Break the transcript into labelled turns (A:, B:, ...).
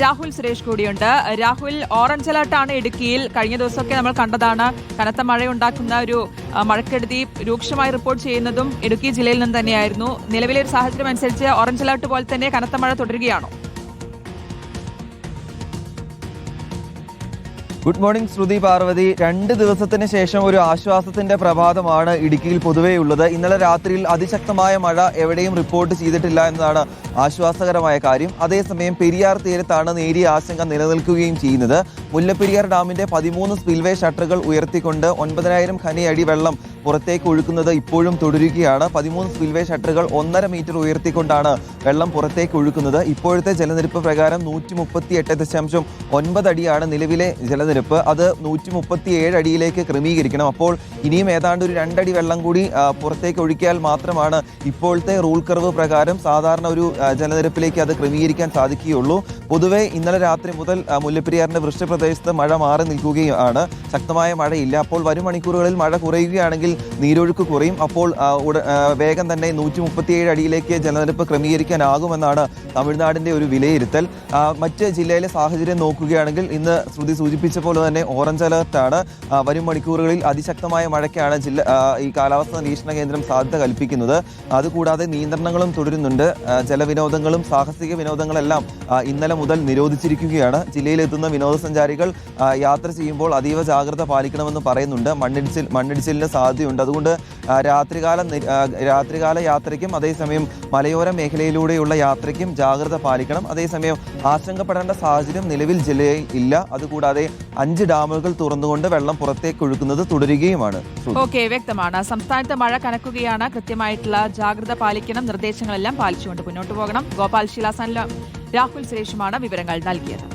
A: രാഹുൽ സുരേഷ് കൂടിയുണ്ട്. രാഹുൽ ഓറഞ്ച് അലർട്ടാണ് ഇടുക്കിയിൽ. കഴിഞ്ഞ ദിവസമൊക്കെ നമ്മൾ കണ്ടതാണ് കനത്ത മഴയുണ്ടാക്കുന്ന ഒരു മഴക്കെടുതി രൂക്ഷമായി റിപ്പോർട്ട് ചെയ്യുന്നതും ഇടുക്കി ജില്ലയിൽ നിന്ന് തന്നെയായിരുന്നു. നിലവിലെ ഒരു സാഹചര്യം അനുസരിച്ച് ഓറഞ്ച് അലർട്ട് പോലെ തന്നെ കനത്ത മഴ തുടരുകയാണോ?
B: Good morning Shruti Parvathy. രണ്ട് ദിവസത്തിന് ശേഷം ഒരു ആശ്വാസത്തിന്റെ പ്രഭാതമാണ് ഇടുക്കിയിൽ ഉള്ളത്. ഇന്നലെ രാത്രിയിൽ അതിശക്തമായ മഴ എവിടെയും റിപ്പോർട്ട് ചെയ്തിട്ടില്ല എന്നതാണ് ആശ്വാസകരമായ കാര്യം. അതേസമയം പെരിയാർ തീരത്താണ് നേരിയ ആശങ്ക നിലനിൽക്കുകയും ചെയ്യുന്നത്. മുല്ലപ്പെരിയാർ ഡാമിന്റെ പതിമൂന്ന് സ്പിൽവേ ഷട്ടറുകൾ ഉയർത്തിക്കൊണ്ട് ഒൻപതിനായിരം ഖനിയടി വെള്ളം പുറത്തേക്ക് ഒഴുക്കുന്നത് ഇപ്പോഴും തുടരുകയാണ്. പതിമൂന്ന് സ്പിൽവേ ഷട്ടറുകൾ ഒന്നര മീറ്റർ ഉയർത്തിക്കൊണ്ടാണ് വെള്ളം പുറത്തേക്ക് ഒഴുക്കുന്നത്. ഇപ്പോഴത്തെ ജലനിരപ്പ് പ്രകാരം നൂറ്റി മുപ്പത്തി എട്ട് ദശാംശം ഒൻപത് അടിയാണ് നിലവിലെ ജലനിരപ്പ്. അത് നൂറ്റി മുപ്പത്തി ഏഴ് അടിയിലേക്ക് ക്രമീകരിക്കണം. അപ്പോൾ ഇനിയും ഏതാണ്ട് ഒരു രണ്ടടി വെള്ളം കൂടി പുറത്തേക്ക് ഒഴുക്കിയാൽ മാത്രമാണ് ഇപ്പോഴത്തെ റൂൾ കർവ് പ്രകാരം സാധാരണ ഒരു ജലനിരപ്പിലേക്ക് അത് ക്രമീകരിക്കാൻ സാധിക്കുകയുള്ളൂ. പൊതുവെ ഇന്നലെ രാത്രി മുതൽ മുല്ലപ്പെരിയാറിന്റെ വൃഷ്ടിപ്രദേശത്ത് മഴ മാറി നിൽക്കുകയാണ് ശക്തമായ മഴയില്ല. അപ്പോൾ വരും മണിക്കൂറുകളിൽ മഴ കുറയുകയാണെങ്കിൽ നീരൊഴുക്ക് കുറയും. അപ്പോൾ വേഗം തന്നെ നൂറ്റി മുപ്പത്തിയേഴ് അടിയിലേക്ക് ജലനിരപ്പ് ക്രമീകരിക്കാനാകുമെന്നാണ് തമിഴ്നാടിന്റെ ഒരു വിലയിരുത്തൽ. മറ്റ് ജില്ലയിലെ സാഹചര്യം നോക്കുകയാണെങ്കിൽ ഇന്ന് ശ്രുതി സൂചിപ്പിച്ച പോലെ തന്നെ ഓറഞ്ച് അലർട്ടാണ് വരും മണിക്കൂറുകളിൽ അതിശക്തമായ മഴയ്ക്കാണ് ജില്ല ഈ കാലാവസ്ഥാ നിരീക്ഷണ കേന്ദ്രം സാധ്യത കൽപ്പിക്കുന്നത്. അതുകൂടാതെ നിയന്ത്രണങ്ങളും തുടരുന്നുണ്ട്. ജലവിനോദങ്ങളും സാഹസിക വിനോദങ്ങളെല്ലാം ഇന്നലെ മുതൽ നിരോധിച്ചിരിക്കുകയാണ്. ജില്ലയിലെത്തുന്ന വിനോദസഞ്ചാരികൾ യാത്ര ചെയ്യുമ്പോൾ അതീവ ജാഗ്രത പാലിക്കണമെന്ന് പറയുന്നുണ്ട്. മണ്ണിടിച്ചിൽ മണ്ണിടിച്ചിലിന് സാധ്യതയുണ്ട്. അതുകൊണ്ട് രാത്രികാല രാത്രികാല യാത്രയ്ക്കും അതേസമയം മലയോര മേഖലയിലൂടെയുള്ള യാത്രയ്ക്കും ജാഗ്രത പാലിക്കണം. അതേസമയം ആശങ്കപ്പെടേണ്ട സാഹചര്യം നിലവിൽ ജില്ലയിൽ ഇല്ല. അതുകൂടാതെ അഞ്ച് ഡാമുകൾ തുറന്നുകൊണ്ട് വെള്ളം പുറത്തേക്ക് ഒഴുക്കുന്നത് തുടരുകയുമാണ്.
A: ഓക്കെ വ്യക്തമാണ്. സംസ്ഥാനത്ത് മഴ കനക്കുകയാണ്. കൃത്യമായിട്ടുള്ള ജാഗ്രത പാലിക്കണം. നിർദ്ദേശങ്ങളെല്ലാം പാലിച്ചുകൊണ്ട് മുന്നോട്ട് പോകണം. ഗോപാൽ ശിലാസനിലും രാഹുൽ സുരേഷുമാണ് വിവരങ്ങൾ നൽകിയത്.